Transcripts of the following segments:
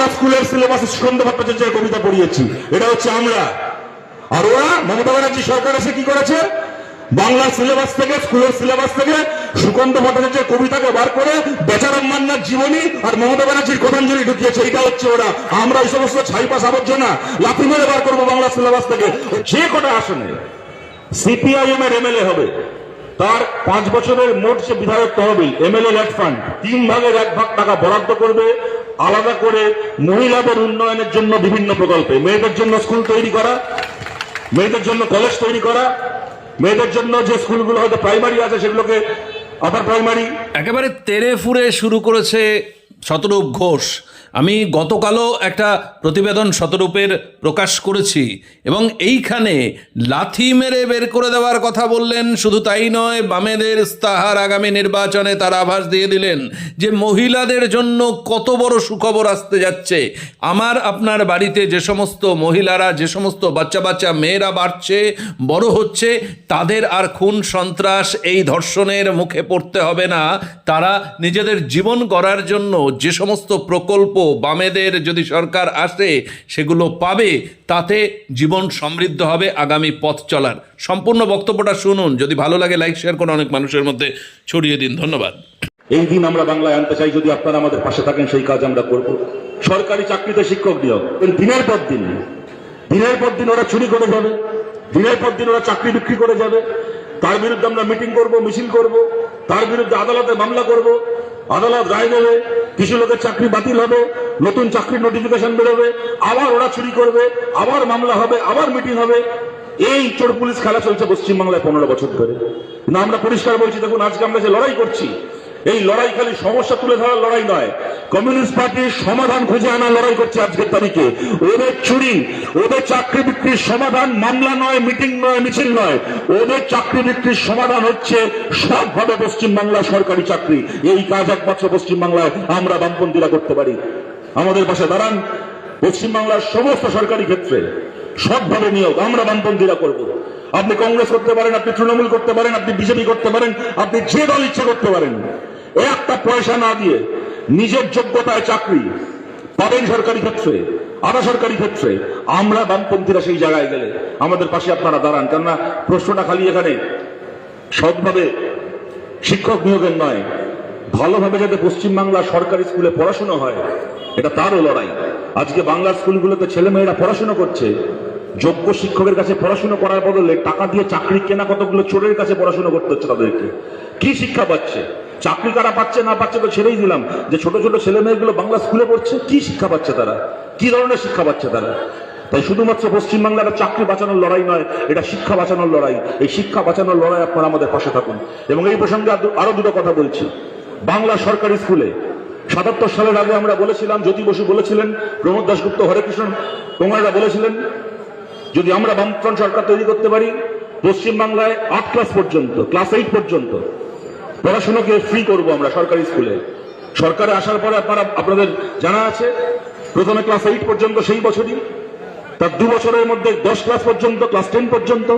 আমরা স্কুলের সিলেবাসে সুগন্ধ ভট্টাচার্যের কবিতা পড়িয়েছি। এটা হচ্ছে আমরা। আর ওরা, মমতা ব্যানার্জি সরকার এসে কি করেছে? বাংলা সিলেবাস থেকে, স্কুলের সিলেবাস থেকে সুকান্ত ভট্টাচার্যের কবিতাকে বার করে বেচারাম মান্নার জীবনী আর মমতা ব্যানার্জির কথাঞ্জলি ঢুকিয়েছে। এটা হচ্ছে ওরা। আমরা এই সমস্ত ছাইপাস আবর্জনা লাথি মেরে বার করব বাংলা সিলেবাস থেকে। যে কটা আসনে সিপিআইএম এর এমএলএ হবে, তার পাঁচ বছরের মোট যে বিধায়ক তহবিল, এমএলএ ল্যাট ফান্ড, তিন ভাগের এক ভাগ টাকা বরাদ্দ করবে। আলাদা করে মহিলাদের উন্নয়নের জন্য বিভিন্ন প্রকল্পে। মেয়েদের জন্য স্কুল তৈরি করা, মেয়েদের জন্য কলেজ তৈরি করা, মেয়েদের জন্য যে স্কুলগুলো হয়তো প্রাইমারি আছে সেগুলোকে আপার প্রাইমারি একেবারে তেরে ফুরে শুরু করেছে শতরূপ ঘোষ। আমি গতকালও একটা প্রতিবেদন শতরূপের প্রকাশ করেছি এবং এইখানে লাথি মেরে বের করে দেওয়ার কথা বললেন, শুধু তাই নয়, বামেদের ইস্তাহার আগামী নির্বাচনে তারা আভাস দিয়ে দিলেন যে মহিলাদের জন্য কত বড় সুখবর আসতে যাচ্ছে। আমার আপনার বাড়িতে যে সমস্ত মহিলারা, যে সমস্ত বাচ্চা বাচ্চা মেয়েরা বাড়ছে, বড় হচ্ছে, তাদের আর খুন সন্ত্রাস এই ধর্ষণের মুখে পড়তে হবে না। তারা নিজেদের জীবন গড়ার জন্য যে সমস্ত প্রকল্প বামেদের যদি সরকার আসে, সেগুলো পাবে, তাতে জীবন সমৃদ্ধ হবে আগামী পথ চলার। সম্পূর্ণ বক্তব্যটা শুনুন, যদি ভালো লাগে লাইক, শেয়ার করে অনেক মানুষের মধ্যে ছড়িয়ে দিন, ধন্যবাদ। এই দিন আমরা বাংলায় আনতে চাই, যদি আপনারা আমাদের পাশে থাকেন, সেই কাজ আমরা করব। সরকারি চাকরিতে শিক্ষক নিয়োগ দিনের পর দিন দিনের পর দিন ওরা চুরি করে যাবে, দিনের পর দিন ওরা চাকরি বিক্রি করে যাবে। তার বিরুদ্ধে আমরা মিটিং করব, মিছিল করব, তার বিরুদ্ধে আদালতে মামলা করব, আদালত রায় দেবে কিছু লোকের চাকরি বাতিল হবে, নতুন চাকরির নোটিফিকেশন বেরোবে, আবার ওরা চুরি করবে, আবার মামলা হবে, আবার মিটিং হবে। এই চোর পুলিশ খেলা চলছে পশ্চিমবাংলায় পনেরো বছর ধরে। না, আমরা পরিষ্কার বলছি, দেখুন, আজকে আমরা যে লড়াই করছি এই লড়াই খালি সমস্যা তুলে ধরার লড়াই নয়। কমিউনিস্ট পার্টির সমাধান খুঁজে আনার লড়াই করছে আজকের তারিখে। ওদের চুরি, ওদের চাকরি বিক্রির সমাধান মামলা নয়, মিটিং নয়, মিছিল নয়। ওদের চাকরি বিক্রির সমাধান হচ্ছে সবভাবে পশ্চিমবাংলা সরকারি চাকরি। এই কাজ একমাত্র পশ্চিমবাংলায় আমরা বামপন্থীরা করতে পারি। আমাদের পাশে দাঁড়ান। পশ্চিমবাংলার সমস্ত সরকারি ক্ষেত্রে সৎভাবে নিয়োগ আমরা বামপন্থীরা করব। আপনি কংগ্রেস করতে পারেন, আপনি তৃণমূল করতে পারেন, আপনি বিজেপি করতে পারেন, আপনি যে দল ইচ্ছে করতে পারেন। একটা পয়সা না দিয়ে নিজের যোগ্যতায় চাকরি পাবেন সরকারি ক্ষেত্রে, আধা সরকারি ক্ষেত্রে, আমরা বামপন্থীরা সেই জায়গায় গেলে আমাদের পাশে আপনারা দাঁড়ান। কেননা প্রশ্নটা খালি এখানে সৎভাবে শিক্ষক নিয়োগের নয়, ভালোভাবে যাতে পশ্চিমবাংলা সরকারি স্কুলে পড়াশুনো হয়, এটা তারও লড়াই। আজকে বাংলার স্কুলগুলোতে ছেলেমেয়েরা পড়াশুনো করছে, যোগ্য শিক্ষকের কাছে পড়াশুনো করার বদলে টাকা দিয়ে চাকরি কেনা কতগুলো চোরের কাছে পড়াশুনো করতে হচ্ছে তাদেরকে। কি শিক্ষা পাচ্ছে? চাকরি কারা পাচ্ছে না পাচ্ছে তো ছেড়েই দিলাম। যে ছোট ছোট ছেলে মেয়েগুলো বাংলা স্কুলে পড়ছে, কি শিক্ষা পাচ্ছে তারা? কি ধরনের শিক্ষা পাচ্ছে তারা? তাই শুধুমাত্র পশ্চিমবাংলার চাকরি বাঁচানোর লড়াই নয়, এটা শিক্ষা বাঁচানোর লড়াই। এই শিক্ষা বাঁচানোর লড়াই আপনারা আমাদের পাশে থাকুন। এবং এই প্রসঙ্গে আরও দুটো কথা বলছি। বাংলা সরকারি স্কুলে, সাতাত্তর সালের আগে আমরা বলেছিলাম, জ্যোতি বসু বলেছিলেন, প্রমোদ দাসগুপ্ত হরেকৃষ্ণ তোমারা বলেছিলেন, যদি আমরা বামফ্রন্ট সরকার তৈরি করতে পারি, পশ্চিমবাংলায় আট ক্লাস পর্যন্ত, ক্লাস এইট পর্যন্ত পড়াশোনাকে ফ্রি করব আমরা সরকারি স্কুলে সরকারে আসার পরে আপনারা, আপনাদের জানা আছে, প্রথমে ক্লাস এইট পর্যন্ত সেই বছরই, তার দু বছরের মধ্যে দশ ক্লাস পর্যন্ত ক্লাস টেন পর্যন্ত,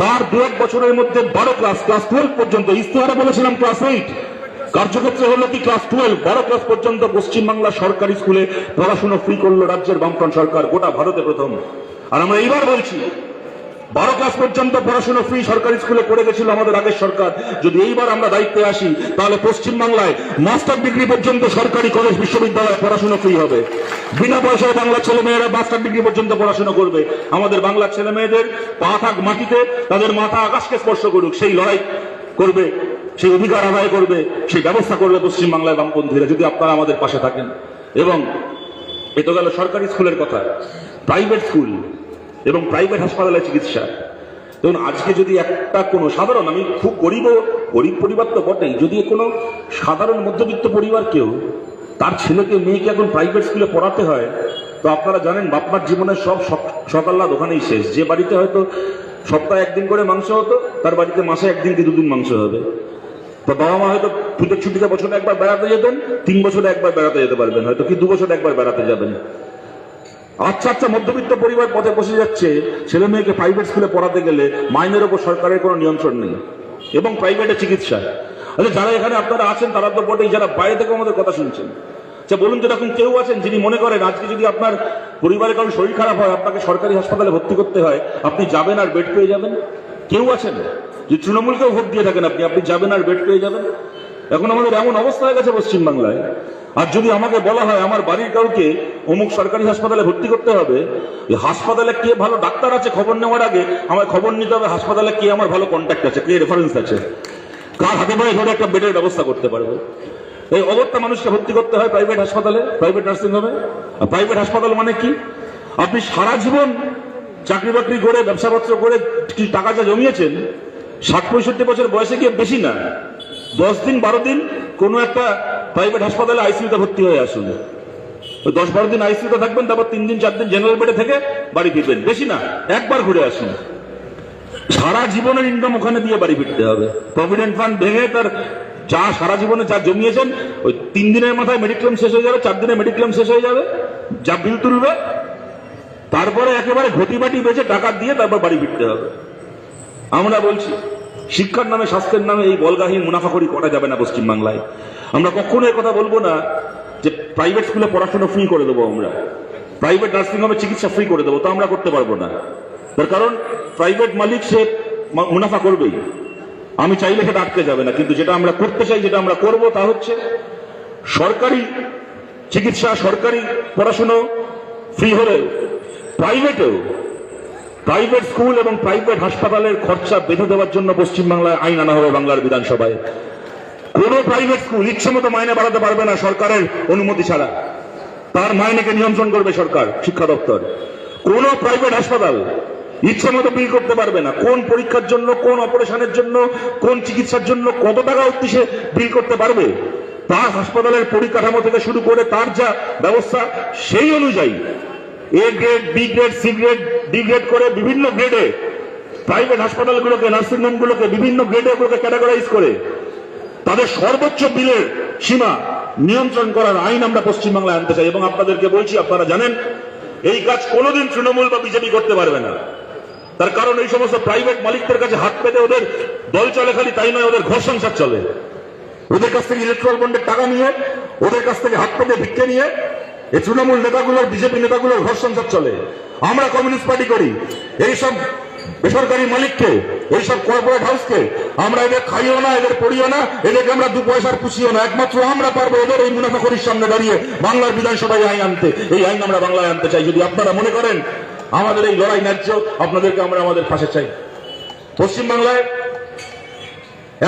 তার দু এক বছরের মধ্যে বারো ক্লাস ক্লাস টুয়েলভ পর্যন্ত। ইস্তেহারে বলেছিলাম ক্লাস এইট কার্যক্ষেত্রে হলো কি ক্লাস টুয়েলভ বারো ক্লাস পর্যন্ত পশ্চিমবাংলা সরকারি স্কুলে পড়াশোনা ফ্রি করল রাজ্যের বামফ্রন্ট সরকার, গোটা ভারতে প্রথম। আর আমরা এইবার বলছি বারো ক্লাস পর্যন্ত পড়াশোনা ফ্রি সরকারি স্কুলে পড়ে গেছিল আমাদের আগের সরকার। যদি এইবার আমরা দায়িত্বে আসি, তাহলে পশ্চিমবাংলায় মাস্টার ডিগ্রি পর্যন্ত সরকারি কলেজ বিশ্ববিদ্যালয়ে পড়াশোনা ফ্রি হবে। বিনা পয়সায় বাংলা ছেলে মেয়েরা মাস্টার ডিগ্রি পর্যন্ত পড়াশোনা করবে। আমাদের বাংলার ছেলে মেয়েদের পা থাক মাটিতে, তাদের মাথা আকাশকে স্পর্শ করুক, সেই লড়াই করবে, সেই অধিকার আদায় করবে, সেই ব্যবস্থা করবে পশ্চিমবাংলায় বামপন্থীরা, যদি আপনারা আমাদের পাশে থাকেন। এবং এ তো গেল সরকারি স্কুলের কথা। প্রাইভেট স্কুল এবং প্রাইভেট হাসপাতালে চিকিৎসা। ধরুন, আজকে যদি একটা কোনো সাধারণ, আমি খুব গরিব গরিব পরিবার তো বটেই, যদি কোনো সাধারণ মধ্যবিত্ত পরিবার কেউ, তার ছেলেকে, মেয়েকে এখন প্রাইভেট স্কুলে পড়াতে হয়, তো আপনারা জানেন, বাপমার জীবনের সব সক- সকাল্লাদ ওখানেই শেষ। যে বাড়িতে হয়তো সপ্তাহে একদিন করে মাংস হতো, তার বাড়িতে মাসে একদিন কি দুদিন মাংস হবে। তো বাবা মা হয়তো পুজোর ছুটিতে বছরে একবার বেড়াতে যেতেন, তিন বছরে একবার বেড়াতে যেতে পারবেন, হয়তো কি দু বছরে একবার বেড়াতে যাবেন। আচ্ছা আচ্ছা মধ্যবিত্ত পরিবার পথে বসে যাচ্ছে, ছেলে মেয়েকে প্রাইভেট স্কুলে পড়াতে গেলে মাইনের ওপর সরকারের কোনো নিয়ন্ত্রণ নেই এবং প্রাইভেটে চিকিৎসা। আচ্ছা যারা এখানে আপনারা আছেন, তারা তো বটেই, যারা বাইরে থেকে আমাদের কথা শুনছেন। আচ্ছা বলুন তো এরকম কেউ আছেন যিনি মনে করেন আজকে যদি আপনার পরিবারের কারও শরীর খারাপ হয়, আপনাকে সরকারি হাসপাতালে ভর্তি করতে হয়, আপনি যাবেন আর বেড পেয়ে যাবেন? কেউ আছেন? যে তৃণমূলকেও ভোট দিয়ে থাকেন আপনি আপনি যাবেন আর বেড পেয়ে যাবেন? এখন আমাদের এমন অবস্থা হয়ে গেছে পশ্চিমবাংলায় আর যদি আমাকে বলা হয় আমার বাড়ির কাউকে অমুক সরকারি হাসপাতালে ভর্তি করতে হবে হাসপাতালে কে ভালো ডাক্তার আছে খবর নেওয়ার আগে আমার খবর নিতে হবে হাসপাতালে কে আমার ভালো কন্ট্যাক্ট আছে, কে রেফারেন্স আছে। কার হাতে পায়ে ধরে একটা বেডের ব্যবস্থা করতে পারব? এই অগত্যা মানুষকে ভর্তি করতে হয় প্রাইভেট হাসপাতালে প্রাইভেট নার্সিং হোমে আর প্রাইভেট হাসপাতাল মানে কি? আপনি সারা জীবন চাকরি বাকরি করে, ব্যবসাপত্র করে কি টাকা যা জমিয়েছেন, ষাট পঁয়ষট্টি বছর বয়সে গিয়ে বেশি না? দশ দিন, বারো দিন কোনো একটা প্রাইভেট হাসপাতালে আইসিইউতে ভর্তি হয়ে আসুন। দশ বারো দিন আইসিইউতে থাকবেন, তারপর তিন দিন, চার দিন জেনারেল বেডে থেকে বাড়ি ফিরবেন। বেশি না, একবার ঘুরে আসুন। সারা জীবনের ইনকাম ওখানে দিয়ে বাড়ি ফিরতে হবে। প্রভিডেন্ট ফান্ড ভেঙে তার যা সারা জীবনে যা জমিয়েছেন, ওই তিন দিনের মাথায় মেডিক্লেম শেষ হয়ে যাবে, চার দিনে মেডিক্লেম শেষ হয়ে যাবে, যা বিল তুলবে। তারপরে একেবারে ঘটি বাটি বেঁচে টাকা দিয়ে তারপর বাড়ি ফিরতে হবে। আমরা বলছি, শিক্ষার নামে, স্বাস্থ্যের নামে এই বলগাহী মুনাফাখরি করা যাবে না পশ্চিমবাংলায়। আমরা কখনো কথা বলব না যে প্রাইভেট স্কুলে পড়াশোনা ফ্রি করে দেবো আমরা। প্রাইভেট নার্সিং হোমে চিকিৎসা ফ্রি করে দেবো, তা আমরা করতে পারব না। তার কারণ প্রাইভেট মালিক সে মুনাফা করবেই। আমি চাইলে সেটা আটকে যাবে না, কিন্তু যেটা আমরা করতে চাই, যেটা আমরা করব, তা হচ্ছে সরকারি চিকিৎসা, সরকারি পড়াশুনো ফ্রি হলে প্রাইভেটেও প্রাইভেট স্কুল এবং প্রাইভেট হাসপাতালের খরচা বেঁধে দেওয়ার জন্য পশ্চিমবাংলায় আইন আনা হবে বাংলার বিধানসভায়। কোন প্রাইভেট স্কুল ইচ্ছে মতো মাইনে বাড়াতে পারবে না সরকারের অনুমতি ছাড়া। তার মাইনেকে নিয়ন্ত্রণ করবে সরকার, শিক্ষা দপ্তর। কোন প্রাইভেট হাসপাতাল ইচ্ছে মতো বিল করতে পারবে না। কোন পরীক্ষার জন্য, কোন অপারেশনের জন্য, কোন চিকিৎসার জন্য কত টাকা সে বিল করতে পারবে? তার হাসপাতালের পরিকাঠামো থেকে শুরু করে তার যা ব্যবস্থা, সেই অনুযায়ী A grade B grade C grade D grade করে বিভিন্ন গ্রেডে প্রাইভেট হাসপাতালগুলোকে নার্সিংহোমগুলোকে বিভিন্ন গ্রেডে ওগুলোকে ক্যাটাগরাইজ করে তাদের সর্বোচ্চ বিলের সীমা নিয়ন্ত্রণ করার আইন আমরা পশ্চিমবাংলায় আনতে চাই এবং আপনাদেরকে বলছি, আপনারা জানেন, এই কাজ কোনোদিন তৃণমূল বা বিজেপি করতে পারবে না। তার কারণ এই সমস্ত প্রাইভেট মালিকদের কাছে হাত পেতে ওদের দল চলে খালি, তাই নয়, ওদের ঘর সংসার চলে। ওদের কাছ থেকে ইলেকট্রাল বন্ডের টাকা নিয়ে, ওদের কাছ থেকে হাত পেতে ভিক্ষে নিয়ে এই তৃণমূল নেতাগুলোর, বিজেপি নেতাগুলোর ঘর সংসার চলে। আমরা কমিউনিস্ট পার্টি করি। এইসব বেসরকারি মালিককে, এইসব কর্পোরেট হাউসকে আমরা এদের খাইও না, এদের পড়িও না, এদেরকে আমরা দু পয়সার পুষিও না, একমাত্র আমরা পারব এদের এই মুনাফাখরির সামনে দাঁড়িয়ে বাংলার বিধানসভায় আইন আনতে। এই আইন আমরা বাংলায় আনতে চাই, যদি আপনারা মনে করেন আমাদের এই লড়াই ন্যায্য, আপনাদেরকে আমরা আমাদের পাশে চাই। পশ্চিমবাংলায়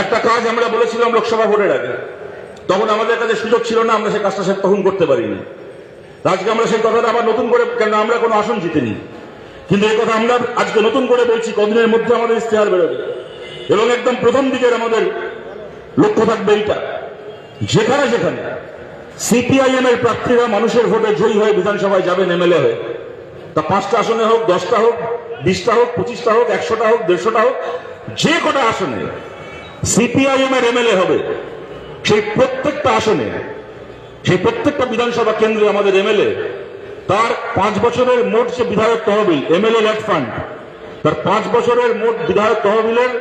একটা কাজ আমরা বলেছিলাম লোকসভা ভোটের আগে। তখন আমাদের কাছে সুযোগ ছিল না, আমরা সেই কাজটা তখন করতে পারিনি। আজকে আমরা সেই কথাটা আবার নতুন করে, কেন আমরা কোনো আসন জিতিনি। কিন্তু এই কথা আমরা আজকে নতুন করে বলছি, কদিনের মধ্যে আমাদের ইস্তেহার বেরোবে। এবং একদম প্রথম দিকের আমাদের লক্ষ্য থাকবে এইটা। যেখানে যেখানে সিপিআইএম এর প্রার্থীরা মানুষের ভোটে জয়ী হয়ে বিধানসভায় যাবেন এমএলএ হয়ে। তা পাঁচটা আসনে হোক, দশটা হোক, বিশটা হোক, পঁচিশটা হোক, একশোটা হোক, দেড়শোটা হোক, যে কটা আসনে সিপিআইএম এর এমএলএ হবে, সেই প্রত্যেকটা আসনে, সেই প্রত্যেকটা বিধানসভা কেন্দ্রে আমাদের এমএলএ তার পাঁচ বছরের মোট যে বিধায়ক তহবিল, এমএলএ ল্যাট ফান্ড। তার পাঁচ বছরের মোট বিধায়ক তহবিলের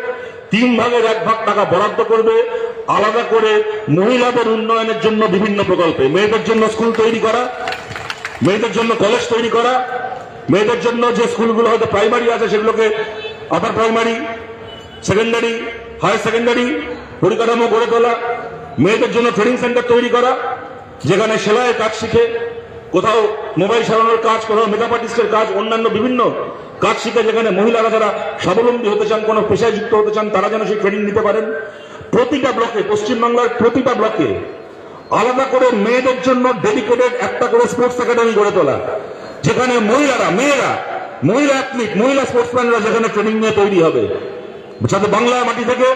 তিন ভাগের এক ভাগ টাকা বরাদ্দ করবে, আলাদা করে মহিলাদের উন্নয়নের জন্য বিভিন্ন প্রকল্পে। মেয়েদের জন্য স্কুল তৈরি করা, মেয়েদের জন্য কলেজ তৈরি করা, মেয়েদের জন্য যে স্কুলগুলো হয়তো প্রাইমারি আছে সেগুলোকে upper primary secondary higher secondary পরিকাঠামো গড়ে তোলা, মেয়েদের জন্য ট্রেনিং সেন্টার তৈরি করা, যেখানে সেলাইয়ের কাজ শিখে কোথাও মোবাইল সারানোর কাজ, কোথাও মেকআপ আর্টিস্টের কাজ, অন্যান্য বিভিন্ন কাজ শিখে যেখানে মহিলারা যারা স্বাবলম্বী হতে চান, কোনো পেশায় যুক্ত হতে চান, তারা যেন সেই ট্রেনিং নিতে পারেন। প্রতিটা ব্লকে পশ্চিমবাংলার প্রতিটা ব্লকে আলাদা করে মেয়েদের জন্য ডেডিকেটেড একটা করে স্পোর্টস একাডেমি গড়ে তোলা। যেখানে মহিলারা, মেয়েরা, মহিলা অ্যাথলিট মহিলা স্পোর্টসম্যানরা যেখানে ট্রেনিং নিয়ে তৈরি হবে। যাতে বাংলা মাটি থেকে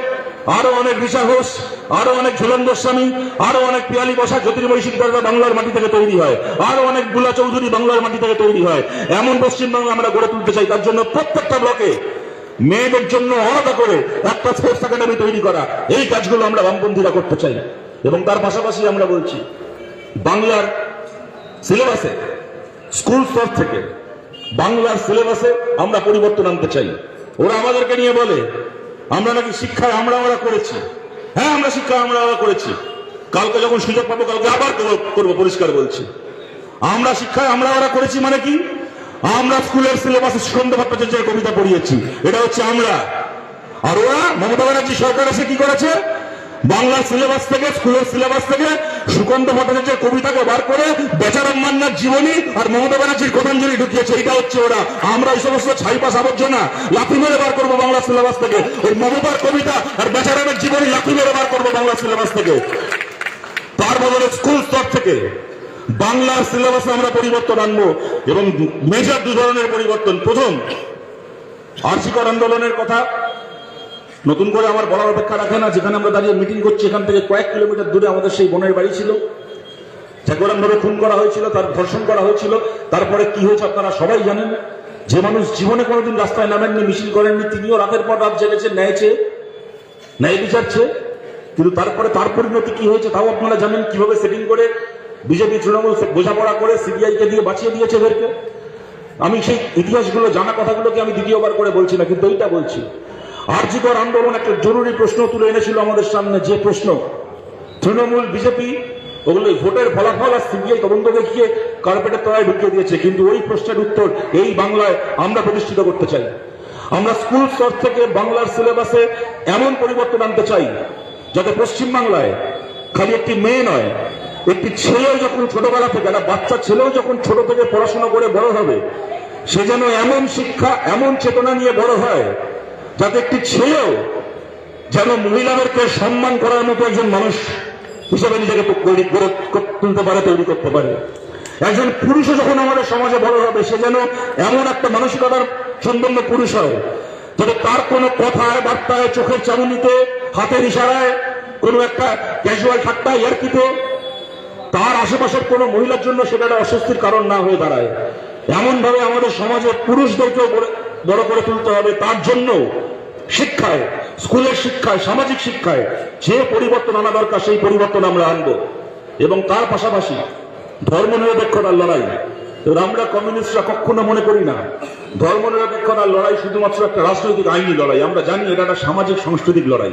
আরও অনেক ঋষা ঘোষ আরও অনেক ঝুলন গোস্বামী, আরও অনেক পিয়ালি বসা জ্যোতির্ময়ী শিকদাররা বাংলার মাটি থেকে তৈরি হয়। আরও অনেক বুলা চৌধুরী বাংলার মাটি থেকে তৈরি হয়। এমন পশ্চিমবাংলা আমরা গড়ে তুলতে চাই, তার জন্য প্রত্যেকটা ব্লকে মেয়েদের জন্য আলাদা করে একটা স্পোর্টস একাডেমি তৈরি করা। এই কাজগুলো আমরা বামপন্থীরা করতে চাই। এবং তার পাশাপাশি আমরা বলছি, বাংলার সিলেবাসে, স্কুল স্তর থেকে বাংলার সিলেবাসে আমরা পরিবর্তন আনতে চাই। ওরা আমাদেরকে নিয়ে বলে আমরা নাকি শিক্ষার আমরা আমরা করেছি। হ্যাঁ আমরা শিক্ষা আমরা আমরা করেছি। কালকে যখন সুযোগ পাবো, কালকে আবার করবো- পরিষ্কার বলছি। আমরা শিক্ষায় আমরা আমরা করেছি মানে কি? আমরা স্কুলের সিলেবাসে সুন্দর ভট্টাচার্যের কবিতা পড়িয়েছি। এটা হচ্ছে আমরা। আর ওরা মমতা ব্যানার্জি সরকার এসে কি করেছে? বাংলা সিলেবাস থেকে স্কুলের সিলেবাস থেকে সুকান্ত ভট্টাচার্যের কবিতাকে বার করে বেচারাম মান্নার জীবনী আর মমতা ব্যানার্জির কথাঞ্জলি ঢুকিয়েছে। এটা হচ্ছে ওরা। আমরা এই সমস্ত ছাইপাস আবর্জনা লাথি মেরে বার করব বাংলা সিলেবাস থেকে। ওই মমতার কবিতা আর বেচারামের জীবনী লাথি মেরে বার করব বাংলা সিলেবাস থেকে। তার বদলে স্কুল স্তর থেকে বাংলার সিলেবাসে আমরা পরিবর্তন আনব এবং মেজর দু ধরনের পরিবর্তন। প্রথম আর্থিকর আন্দোলনের কথা। নতুন করে আমার বলার অপেক্ষা রাখে না। যেখানে আমরা দাঁড়িয়ে মিটিং করছি, এখান থেকে কয়েক কিলোমিটার দূরে আমাদের সেই বোনের বাড়ি ছিল। যাকে ভাবে খুন করা হয়েছিল, তার ধর্ষণ করা হয়েছিল। তারপরে কি হয়েছে আপনারা সবাই জানেন। যে মানুষ জীবনে কোনোদিন রাস্তায় নামেননি, মিছিল করেননি, তিনিও রাতের পর রাত জেগেছেন ন্যায় চেয়ে, ন্যায় বিচারছে কিন্তু তারপরে তার পরিণতি কি হয়েছে তাও আপনারা জানেন কীভাবে সেটিং করে বিজেপি, তৃণমূল বোঝাপড়া করে সিবিআইকে দিয়ে বাঁচিয়ে দিয়েছে এদেরকে। আমি সেই ইতিহাসগুলো, জানা কথাগুলোকে আমি দ্বিতীয়বার করে বলছি না, কিন্তু এইটা বলছি। আর্যিকর আন্দোলন একটা জরুরি প্রশ্ন তুলে এনেছিল আমাদের সামনে, যে প্রশ্ন? তৃণমূল, বিজেপি, ওগুলো ভোটের ফলাফল আর সিবিআই তদন্ত দেখিয়ে কার্পেটের তলায় ঢুকিয়ে দিয়েছে। কিন্তু ওই প্রশ্নের উত্তর এই বাংলায় আমরা প্রতিষ্ঠিত করতে চাই। আমরা স্কুল স্তর থেকে বাংলার সিলেবাসে এমন পরিবর্তন আনতে চাই, যাতে পশ্চিম বাংলায় খালি একটি মেয়ে নয়, একটি ছেলেও যখন ছোটবেলা থেকে একটা বাচ্চা ছেলেও যখন ছোট থেকে পড়াশোনা করে বড় হবে, সে যেন এমন শিক্ষা, এমন চেতনা নিয়ে বড় হয় যাতে একটি ছেলেও যেন মহিলাদেরকে সম্মান করার মতো একজন মানুষ হিসেবে নিজেকে গড়ে তুলতে পারে, তৈরি করতে পারে। একজন পুরুষও যখন আমাদের সমাজে বড় হবে, সে যেন এমন একটা মানসিকতার সম্পন্ন পুরুষ হয়, যাতে তার কোনো কথায়, বার্তায়, চোখের চামুনিতে, হাতের ইশারায়, কোনো একটা ক্যাজুয়াল ঠাট্টা, ইয়ার্কিতে, তার আশেপাশের কোনো মহিলার জন্য সেটা অস্বস্তির কারণ না হয়ে দাঁড়ায়। এমনভাবে আমাদের সমাজে পুরুষদেরকেও বড়- করে তুলতে হবে। তার জন্য শিক্ষায়, স্কুলের শিক্ষায়, সামাজিক শিক্ষায় যে পরিবর্তন আনা দরকার, সেই পরিবর্তন আমরা আনব। এবং তার পাশাপাশি ধর্ম নিরপেক্ষতার লড়াই আমরা কমিউনিস্টরা কখনো মনে করি না ধর্ম নিরপেক্ষতার লড়াই শুধুমাত্র একটা রাজনৈতিক আইনি লড়াই। আমরা জানি এটা একটা সামাজিক, সাংস্কৃতিক লড়াই।